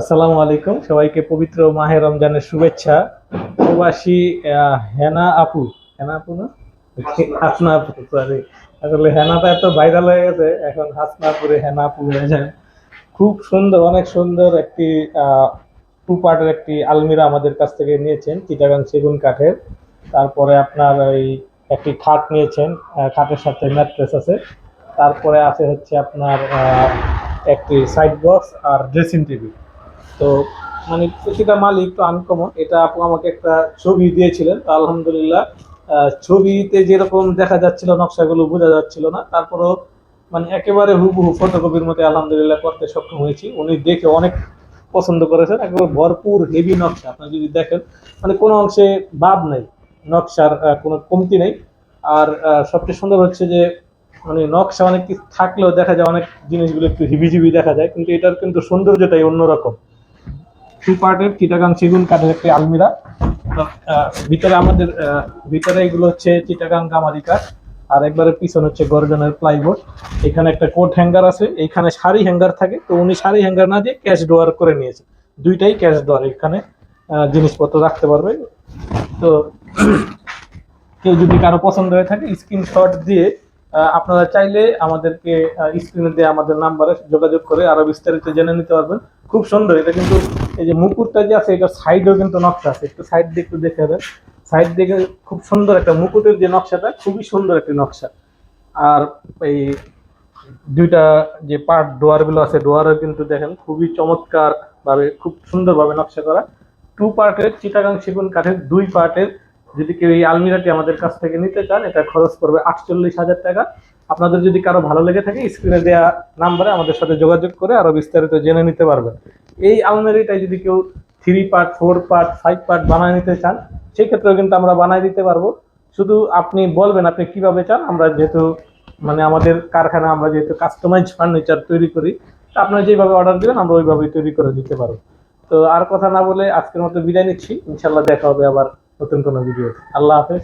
আসসালামু আলাইকুম। সবাইকে পবিত্র মাহে রমজানের শুভেচ্ছা। প্রবাসী হেনা আপু। হেনা আপু না? হাসনা আপু। সরি আসলে হেনাটা এত ভাইরাল হয়ে গেছে এখন হাসনাপুরে হেনা আপু হয়ে যায়। খুব সুন্দর অনেক সুন্দর একটি টু পার্টের একটি আলমিরা আমাদের কাছ থেকে নিয়েছেন চিটাগাং সেগুন কাঠের। তারপরে আপনার ওই একটি খাট নিয়েছেন খাটের সাথে ম্যাট্রেস আছে। তারপরে আছে হচ্ছে আপনার একটি সাইড বক্স আর ড্রেসিং টেবিল তো মানে প্রতিটা মালই একটু আনকমন এটা আপু আমাকে একটা ছবি দিয়েছিলেন। আলহামদুলিল্লাহ ছবিতে যেরকম দেখা যাচ্ছিল, নকশাগুলো বোঝা যাচ্ছিল না। তারপরেও মানে একেবারে হুবহু ফটোকপির মধ্যে আলহামদুলিল্লাহ করতে সক্ষম হয়েছি। উনি দেখে অনেক পছন্দ করেছেন। একেবারে ভরপুর হেভি নকশা। আপনি যদি দেখেন মানে কোনো অংশে বাদ নেই। নকশার কোনো কমতি নেই। আর সবচেয়ে সুন্দর হচ্ছে যে মানে নকশা অনেক কিছু থাকলেও দেখা যায় অনেক জিনিসগুলো একটু হিবিজিবি দেখা যায়। কিন্তু এটার কিন্তু সৌন্দর্যটাই অন্যরকম। টু পার্টের চিটাগাং সেগুন কাঠের একটি আলমিরা। তো, ভিতরে আমাদের ভিতরে এগুলো হচ্ছে চিটাগাং গামারি কাঠ আর একবারে পিছন হচ্ছে গর্জনের প্লাইবোর্ড এখানে একটা কোট হ্যাঙ্গার আছে এখানে শাড়ি হ্যাঙ্গার থাকে তো উনি শাড়ি হ্যাঙ্গার না দিয়ে ক্যাশ ডোয়ার করে নিয়েছে। দুইটাই ক্যাশ ডোয়ার এখানে জিনিসপত্র রাখতে পারবে। তো কেউ যদি কারও পছন্দ হয়ে থাকে স্ক্রিনশট দিয়ে আপনারা চাইলে আমাদেরকে স্ক্রিনে দিয়ে আমাদের নাম্বারে যোগাযোগ করে আরও বিস্তারিত জেনে নিতে পারবেন। খুব সুন্দর, এটা কিন্তু এই যে মুকুটটা যে আছে এটা সাইডেও কিন্তু নকশা আছে। একটু সাইড দিয়ে একটু দেখে দেন। সাইড দিকে খুব সুন্দর একটা মুকুটের যে নকশাটা, খুবই সুন্দর একটি নকশা। আর এই দুইটা যে পার্ট ডোয়ারগুলো আছে ডোয়ারও কিন্তু দেখেন, খুবই চমৎকার ভাবে খুব সুন্দরভাবে নকশা করা। টু পার্টের চিটাগাং সেগুন কাঠের, দুই পার্টের যদি কেউ এই আলমিরাটি আমাদের কাছ থেকে নিতে চান এটা খরচ করবে আটচল্লিশ হাজার টাকা। আপনাদের যদি কারও ভালো লেগে থাকে স্ক্রিনে দেওয়া নাম্বারে আমাদের সাথে যোগাযোগ করে আরও বিস্তারিত জেনে নিতে পারবেন। এই আলমারিটাই যদি কেউ three part four part five part বানায় নিতে চান, সেই ক্ষেত্রেও কিন্তু আমরা বানায় দিতে পারব। শুধু আপনি বলবেন আপনি কীভাবে চান, আমরা যেহেতু মানে আমাদের কারখানা, আমরা যেহেতু কাস্টমাইজ ফার্নিচার তৈরি করি আপনারা যেভাবে অর্ডার দিবেন, আমরা ওইভাবেই তৈরি করে দিতে পারব। তো আর কথা না বলে আজকের মতো বিদায় নিচ্ছি। ইনশাল্লাহ দেখা হবে আবার নতুন কোনো ভিডিও আল্লাহ হাফেজ